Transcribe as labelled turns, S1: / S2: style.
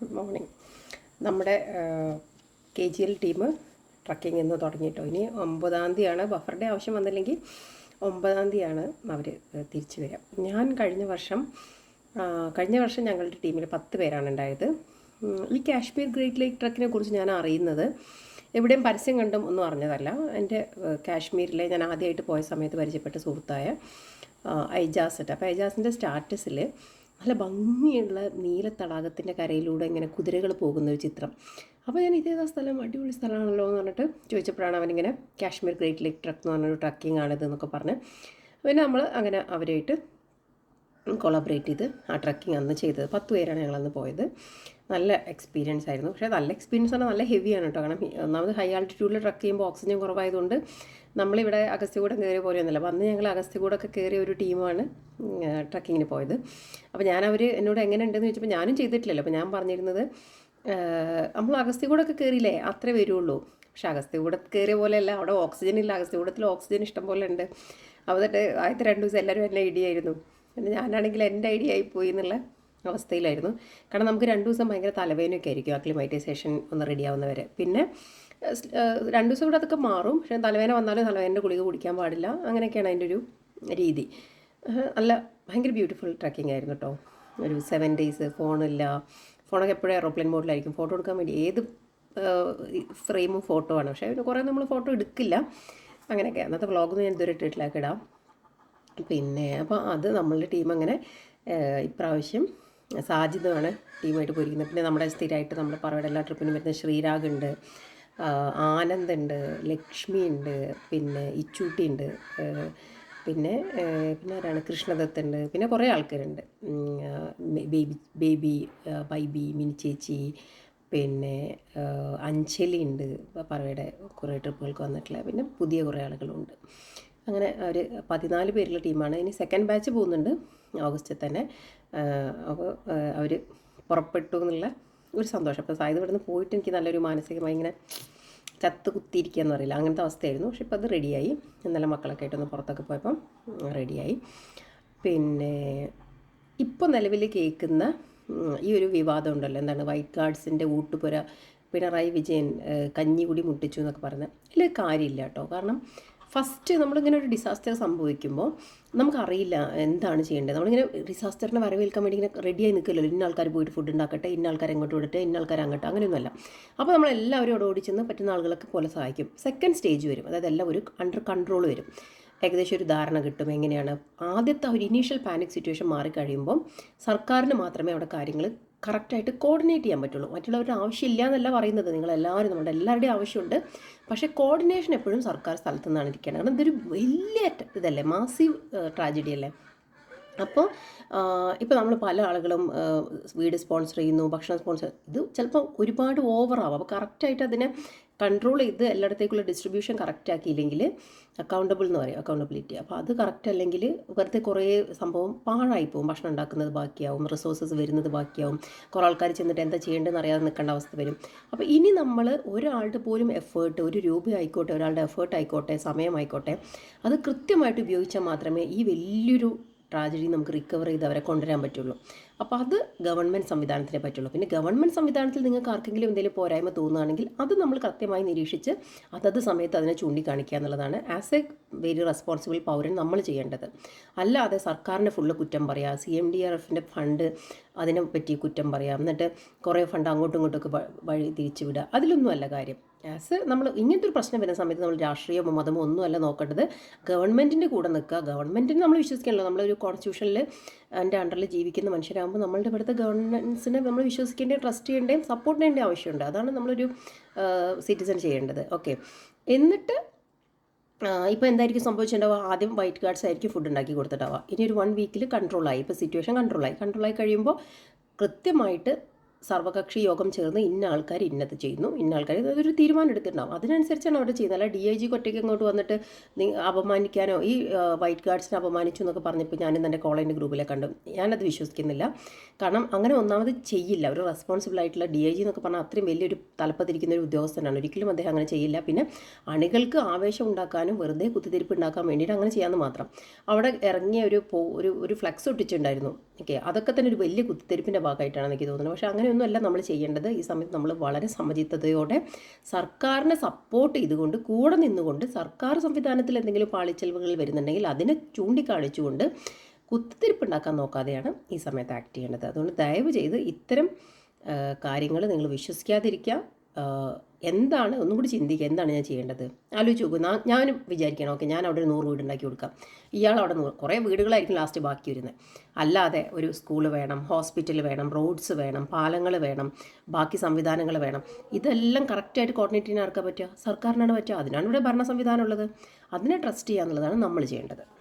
S1: Good morning. നമ്മുടെ K G L team trekking ഇന്ന് തുടങ്ങിയിട്ടോ? ഇനി ഒമ്പതാം തീയതിയാണ്. ബഫറുടെ ആവശ്യം വന്നില്ലെങ്കിൽ ഒമ്പതാം തീയതിയാണ് അവർ തിരിച്ചു വരിക. ഞാൻ കഴിഞ്ഞ വർഷം കഴിഞ്ഞ വർഷം ഞങ്ങളുടെ ടീമിൽ പത്ത് പേരാണ് ഉണ്ടായത്. ഈ കാശ്മീർ ഗ്രേറ്റ് ലേക്ക് ട്രക്കിനെ കുറിച്ച് ഞാൻ അറിയുന്നത് എവിടെയും പരസ്യം കണ്ടും ഒന്നും അറിഞ്ഞതല്ല. എന്റെ കാശ്മീരിലെ ഞാൻ ആദ്യമായിട്ട് പോയ സമയത്ത് പരിചയപ്പെട്ട സുഹൃത്തായ ഐജാസിന്റെ ഐജാസ് അപ്പോൾ ഐജാസിന്റെ സ്റ്റാറ്റസിൽ നല്ല ഭംഗിയുള്ള നീല തടാകത്തിന്റെ കരയിലൂടെ ഇങ്ങനെ കുതിരകൾ പോകുന്ന ഒരു ചിത്രം. അപ്പോൾ ഞാൻ ഇതേതാ സ്ഥലം? അടിപൊളി സ്ഥലമാണല്ലോ എന്ന് പറഞ്ഞിട്ട് ചോദിച്ചപ്പോഴാണ് അവനിങ്ങനെ കാശ്മീർ ഗ്രേറ്റ് ലേക്ക് ട്രക്ക് എന്ന് പറഞ്ഞൊരു ട്രക്കിംഗ് ആണിത് എന്നൊക്കെ പറഞ്ഞ് പിന്നെ നമ്മൾ അങ്ങനെ അവരായിട്ട് കൊളാബറേറ്റ് ചെയ്ത് ആ ട്രക്കിംഗ് അന്ന് ചെയ്തത്. പത്ത് പേരാണ് ഞങ്ങളന്ന് പോയത്. നല്ല എക്സ്പീരിയൻസ് ആയിരുന്നു. പക്ഷേ നല്ല എക്സ്പീരിയൻസ് ആണ് നല്ല ഹെവിയാണ് കേട്ടോ. കാരണം ഒന്നാമത് ഹൈ ആൾട്ടിറ്റ്യൂഡിൽ ട്രക്ക് ചെയ്യുമ്പോൾ ഓക്സിജൻ കുറവായതുകൊണ്ട് നമ്മളിവിടെ അഗസ്ത്യകൂടം കയറിയ പോലെയൊന്നുമല്ല. അപ്പോൾ അന്ന് ഞങ്ങൾ അഗസ്ത്യകൂടമൊക്കെ കയറിയ ഒരു ടീമാണ് ട്രക്കിങ്ങിന് പോയത്. അപ്പോൾ ഞാൻ അവർ എന്നോട് എങ്ങനെ ഉണ്ടെന്ന് ചോദിച്ചപ്പോൾ ഞാനും ചെയ്തിട്ടില്ലല്ലോ. അപ്പോൾ ഞാൻ പറഞ്ഞിരുന്നത് നമ്മൾ അഗസ്ത്യകൂടമൊക്കെ കയറിയില്ലേ? അത്രേ വരുള്ളൂ. പക്ഷേ അഗസ്ത്യകൂടത്ത് കയറിയ പോലെയല്ല. അവിടെ ഓക്സിജൻ ഇല്ല അഗസ്ത്യകൂടത്തിൽ ഓക്സിജൻ ഇഷ്ടം പോലെ ഉണ്ട്. എന്നിട്ട് ആദ്യത്തെ രണ്ട് ദിവസം എല്ലാവരും എന്നെ ആയിരുന്നു പിന്നെ ഞാനാണെങ്കിൽ എന്റെ ഐഡിയ ആയിപ്പോയി എന്നുള്ള അവസ്ഥയിലായിരുന്നു. കാരണം നമുക്ക് രണ്ട് ദിവസം ഭയങ്കര തലവേദനയൊക്കെ ആയിരിക്കും. അക്ലിമൈറ്റൈസേഷൻ ഒന്ന് റെഡി ആവുന്നവരെ. പിന്നെ രണ്ട് ദിവസം കൂടെ അതൊക്കെ മാറും. പക്ഷേ തലവേദന വന്നാലും തലവേദന ഗുളിക കുടിക്കാൻ പാടില്ല. അങ്ങനെയൊക്കെയാണ് അതിന്റെ ഒരു രീതി. നല്ല ഭയങ്കര ബ്യൂട്ടിഫുൾ ട്രക്കിംഗ് ആയിരുന്നു കേട്ടോ ഒരു സെവൻ ഡേയ്സ് ഫോണില്ല ഫോണൊക്കെ എപ്പോഴും എയറോപ്ലെയിൻ മോഡിലായിരിക്കും ഫോട്ടോ എടുക്കാൻ വേണ്ടി ഏത് ഫ്രെയിമും ഫോട്ടോ ആണ്. പക്ഷേ കുറേ നമ്മൾ ഫോട്ടോ എടുക്കില്ല. അങ്ങനെയൊക്കെ. അന്നത്തെ വ്ളോഗൊന്നും ഞാൻ ഇതുവരെ ഇട്ടിട്ടില്ല. ഇടാം. പിന്നെ അപ്പോൾ അത് നമ്മളുടെ ടീം അങ്ങനെ ഇപ്രാവശ്യം സാജിദാണ് ടീമായിട്ട് പോയിരിക്കുന്നത്. പിന്നെ നമ്മുടെ സ്ഥിരമായിട്ട് നമ്മുടെ പറയുടെ എല്ലാ ട്രിപ്പിനും വരുന്ന ശ്രീരാഗ് ഉണ്ട് ആഹ്, ലക്ഷ്മിയുണ്ട് പിന്നെ ഇച്ചൂട്ടി ഉണ്ട് പിന്നെ പിന്നെ ആരാണ്? കൃഷ്ണദത്ത് ഉണ്ട് പിന്നെ കുറേ ആൾക്കാരുണ്ട്. ബേബി ബേബി ബൈബി മിനി ചേച്ചി പിന്നെ അഞ്ജലി ഉണ്ട് പറയുടെ കുറേ ട്രിപ്പുകൾക്ക് വന്നിട്ടുള്ള പിന്നെ പുതിയ കുറേ ആളുകളുണ്ട്. അങ്ങനെ ഒരു പതിനാല് പേരുള്ള ടീമാണ്. ഇനി സെക്കൻഡ് ബാച്ച് പോകുന്നുണ്ട്. ഓഗസ്റ്റിൽ തന്നെ. അപ്പോൾ അവർ പുറപ്പെട്ടു എന്നുള്ള ഒരു സന്തോഷം. അപ്പോൾ സായത് ഇവിടുന്ന് പോയിട്ട് എനിക്ക് നല്ലൊരു മാനസികമായി ഇങ്ങനെ ചത്ത് കുത്തിയിരിക്കുക എന്ന് പറയില്ല അങ്ങനത്തെ അവസ്ഥയായിരുന്നു. പക്ഷെ ഇപ്പോൾ അത് റെഡിയായി. ഇന്നലെ മക്കളൊക്കെ ആയിട്ടൊന്ന് പുറത്തൊക്കെ പോയപ്പം റെഡിയായി. പിന്നെ ഇപ്പോൾ നിലവിൽ കേൾക്കുന്ന ഈ ഒരു വിവാദം ഉണ്ടല്ലോ. എന്താണ് വൈറ്റ് ഗാർഡ്സിന്റെ ഊട്ടുപുര പിണറായി വിജയൻ കഞ്ഞി കഞ്ഞികുടി മുട്ടിച്ചു എന്നൊക്കെ പറയുന്നത് ഇതിൽ കാര്യമില്ല കേട്ടോ. കാരണം ഫസ്റ്റ് നമ്മളിങ്ങനെ ഒരു ഡിസാസ്റ്റർ സംഭവിക്കുമ്പോൾ നമുക്കറിയില്ല എന്താണ് ചെയ്യേണ്ടത്. നമ്മളിങ്ങനെ ഡിസാസ്റ്ററിനെ വരവേൽക്കാൻ വേണ്ടി ഇങ്ങനെ റെഡിയായി നിൽക്കില്ലല്ലോ ഇന്ന ആൾക്കാർ പോയിട്ട് ഫുഡ് ഉണ്ടാക്കട്ടെ ഇന്ന ആൾക്കാർ എങ്ങോട്ട് വിടട്ടെ ഇന്ന ആൾക്കാർ അങ്ങോട്ട് അങ്ങനെയൊന്നുമല്ല. അപ്പോൾ നമ്മളെല്ലാവരും അവിടെ ഓടിച്ചെന്ന് പറ്റുന്ന ആളുകളൊക്കെ പോലെ സഹായിക്കും. സെക്കൻഡ് സ്റ്റേജ് വരും. അതായത് എല്ലാം ഒരു അണ്ടർ കൺട്രോൾ വരും. ഏകദേശം ഒരു ധാരണ കിട്ടും എങ്ങനെയാണ്. ആദ്യത്തെ ഒരു ഇനീഷ്യൽ പാനിക് സിറ്റുവേഷൻ മാറിക്കഴിയുമ്പം സർക്കാരിന് മാത്രമേ അവിടെ കാര്യങ്ങൾ കറക്റ്റായിട്ട് കോർഡിനേറ്റ് ചെയ്യാൻ പറ്റുള്ളൂ. മറ്റുള്ളവരുടെ ആവശ്യമില്ല എന്നല്ല പറയുന്നത്. നിങ്ങളെല്ലാവരും നമ്മുടെ എല്ലാവരുടെയും ആവശ്യമുണ്ട്. പക്ഷേ കോർഡിനേഷൻ എപ്പോഴും സർക്കാർ സ്ഥലത്തു നിന്നാണ് ഇരിക്കേണ്ടത്. കാരണം ഇതൊരു വലിയ ഇതല്ലേ? മാസീവ് ട്രാജഡി അല്ലേ? അപ്പോൾ ഇപ്പോൾ നമ്മൾ പല ആളുകളും വീട് സ്പോൺസർ ചെയ്യുന്നു ഭക്ഷണം സ്പോൺസർ ഇത് ചിലപ്പോൾ ഒരുപാട് ഓവറാവും അപ്പോൾ കറക്റ്റായിട്ട് അതിനെ കൺട്രോൾ ചെയ്ത് എല്ലായിടത്തേക്കുള്ള ഡിസ്ട്രിബ്യൂഷൻ കറക്റ്റ് ആക്കിയില്ലെങ്കിൽ അക്കൗണ്ടബിൾ എന്ന് പറയും അക്കൗണ്ടബിലിറ്റി അപ്പോൾ അത് കറക്റ്റ് അല്ലെങ്കിൽ വെറുതെ കുറേ സംഭവം പാഴായി പോകും ഭക്ഷണം ഉണ്ടാക്കുന്നത് ബാക്കിയാവും റിസോഴ്സസ് വരുന്നത് ബാക്കിയാവും. കുറേ ആൾക്കാർ ചെന്നിട്ട് എന്താ ചെയ്യേണ്ടതെന്ന് അറിയാതെ നിൽക്കേണ്ട അവസ്ഥ വരും. അപ്പോൾ ഇനി നമ്മൾ ഒരാളുടെ പോലും എഫേർട്ട് ഒരു രൂപ ആയിക്കോട്ടെ ഒരാളുടെ എഫേർട്ട് ആയിക്കോട്ടെ സമയമായിക്കോട്ടെ അത് കൃത്യമായിട്ട് ഉപയോഗിച്ചാൽ മാത്രമേ ഈ വലിയൊരു ട്രാജഡി നമുക്ക് റിക്കവർ ചെയ്ത് അവരെ കൊണ്ടുവരാൻ പറ്റുള്ളൂ. അപ്പോൾ അത് ഗവൺമെന്റ് സംവിധാനത്തിനെ പറ്റുള്ളൂ പിന്നെ ഗവൺമെന്റ് സംവിധാനത്തിൽ നിങ്ങൾക്ക് ആർക്കെങ്കിലും എന്തെങ്കിലും പോരായ്മ തോന്നുകയാണെങ്കിൽ അത് നമ്മൾ കൃത്യമായി നിരീക്ഷിച്ച് അതത് സമയത്ത് അതിനെ ചൂണ്ടിക്കാണിക്കുക എന്നുള്ളതാണ്. ആസ് എ വെരി റെസ്പോൺസിബിൾ പൗരൻ നമ്മൾ ചെയ്യേണ്ടത്. അല്ലാതെ സർക്കാരിന്റെ ഫുള്ള് കുറ്റം പറയുക സി എം ഡി ആർ എഫിന്റെ ഫണ്ട് അതിനെ പറ്റി കുറ്റം പറയാം എന്നിട്ട് കുറേ ഫണ്ട് അങ്ങോട്ടും ഇങ്ങോട്ടൊക്കെ വഴി തിരിച്ചു വിടുക. അതിലൊന്നും അല്ല കാര്യം. ആസ് നമ്മൾ ഇങ്ങനത്തെ ഒരു പ്രശ്നം വരുന്ന സമയത്ത് നമ്മൾ രാഷ്ട്രീയമോ മതമോ ഒന്നുമല്ല നോക്കേണ്ടത് ഗവൺമെന്റിന്റെ കൂടെ നിൽക്കുക. ഗവൺമെന്റിന് നമ്മൾ വിശ്വസിക്കണല്ലോ. നമ്മളൊരു കോൺസ്റ്റിറ്റ്യൂഷനിൽ എന്റെ അണ്ടറിൽ ജീവിക്കുന്ന മനുഷ്യരാകുമ്പോൾ നമ്മളുടെ ഇവിടുത്തെ ഗവൺമെൻസിനെ നമ്മൾ വിശ്വസിക്കേണ്ടയും ട്രസ്റ്റ് ചെയ്യേണ്ടയും സപ്പോർട്ട് ചെയ്യേണ്ട ആവശ്യമുണ്ട്. അതാണ് നമ്മളൊരു സിറ്റിസൺ ചെയ്യേണ്ടത്. ഓക്കെ എന്നിട്ട് ഇപ്പോൾ എന്തായിരിക്കും സംഭവിച്ചിട്ടുണ്ടാവുക? ആദ്യം വൈറ്റ് കാർഡ്സ് ആയിരിക്കും ഫുഡ് ഉണ്ടാക്കി കൊടുത്തിട്ടാവുക ഇനി ഒരു വൺ വീക്കിൽ കൺട്രോളായി ഇപ്പോൾ സിറ്റുവേഷൻ കൺട്രോളായി കൺട്രോളായി കഴിയുമ്പോൾ കൃത്യമായിട്ട് സർവകക്ഷി യോഗം ചേർന്ന് ഇന്ന ആൾക്കാർ ഇന്നത് ചെയ്യുന്നു. ഇന്ന ആൾക്കാർ അതൊരു തീരുമാനം എടുത്തിട്ടുണ്ടാവും. അതിനനുസരിച്ചാണ് അവിടെ ചെയ്യുന്നത്. അല്ല ഡി ഐ ജി ഒറ്റയ്ക്ക് ഇങ്ങോട്ട് വന്നിട്ട് അപമാനിക്കാനോ ഈ വൈറ്റ് ഗാർഡ്സിനെ അപമാനിച്ചു എന്നൊക്കെ പറഞ്ഞപ്പോൾ ഞാനും എന്റെ കോളേജിന്റെ ഗ്രൂപ്പിലെ കണ്ടു. ഞാനത് വിശ്വസിക്കുന്നില്ല. കാരണം അങ്ങനെ ഒന്നാമത് ചെയ്യില്ല. ഒരു റെസ്പോൺസിബിൾ ആയിട്ടുള്ള ഡി ഐ ജി എന്നൊക്കെ പറഞ്ഞാൽ അത്രയും വലിയൊരു തലപ്പത്തിരിക്കുന്ന ഒരു ഉദ്യോഗസ്ഥനാണ്. ഒരിക്കലും അദ്ദേഹം അങ്ങനെ ചെയ്യില്ല. പിന്നെ അണികൾക്ക് ആവേശം ഉണ്ടാക്കാനും വെറുതെ കുത്തിത്തിരിപ്പ് ഉണ്ടാക്കാൻ വേണ്ടിയിട്ട് അങ്ങനെ ചെയ്യാമെന്ന് മാത്രം. അവിടെ ഇറങ്ങിയ ഒരു ഒരു ഒരു ഫ്ലെക്സ് ഒട്ടിച്ചിട്ടുണ്ടായിരുന്നു. ഓക്കെ. അതൊക്കെ തന്നെ ഒരു വലിയ കുത്തിത്തിരിപ്പിന്റെ ഭാഗമായിട്ടാണ് എനിക്ക് തോന്നുന്നത്. പക്ഷേ അങ്ങനെ അങ്ങനെയൊന്നുമല്ല നമ്മൾ ചെയ്യേണ്ടത്. ഈ സമയത്ത് നമ്മൾ വളരെ സമചിത്തതയോടെ സർക്കാരിനെ സപ്പോർട്ട് ചെയ്തുകൊണ്ട് കൂടെ നിന്നുകൊണ്ട് സർക്കാർ സംവിധാനത്തിൽ എന്തെങ്കിലും പാളിച്ചെലവുകൾ വരുന്നുണ്ടെങ്കിൽ അതിനെ ചൂണ്ടിക്കാണിച്ചുകൊണ്ട് കുത്തിത്തിരിപ്പുണ്ടാക്കാൻ നോക്കാതെയാണ് ഈ സമയത്ത് ആക്ട് ചെയ്യേണ്ടത്. അതുകൊണ്ട് ദയവ് ചെയ്ത് ഇത്തരം കാര്യങ്ങൾ നിങ്ങൾ വിശ്വസിക്കാതിരിക്കുക. എന്താണ്? ഒന്നും കൂടി ചിന്തിക്കുക എന്താണ് ഞാൻ ചെയ്യേണ്ടത്? ആലോചിച്ച് നോക്കും. ഞാനും വിചാരിക്കണം. ഓക്കെ ഞാൻ അവിടെ ഒരു നൂറ് വീട് ഉണ്ടാക്കി കൊടുക്കാം. ഇയാൾ അവിടെ നൂറ് കുറേ വീടുകളായിരിക്കും ലാസ്റ്റ് ബാക്കി വരുന്നത് അല്ലാതെ ഒരു സ്കൂൾ വേണം ഹോസ്പിറ്റൽ വേണം റോഡ്സ് വേണം പാലങ്ങൾ വേണം ബാക്കി സംവിധാനങ്ങൾ വേണം. ഇതെല്ലാം കറക്റ്റായിട്ട് കോർഡിനേറ്റ് ചെയ്യാൻ ആർക്കാ പറ്റുക? സർക്കാരിനാണ് പറ്റുക. അതിനാണ് ഇവിടെ ഭരണ സംവിധാനം ഉള്ളത്. അതിനെ ട്രസ്റ്റ് ചെയ്യുക എന്നുള്ളതാണ് നമ്മൾ ചെയ്യേണ്ടത്.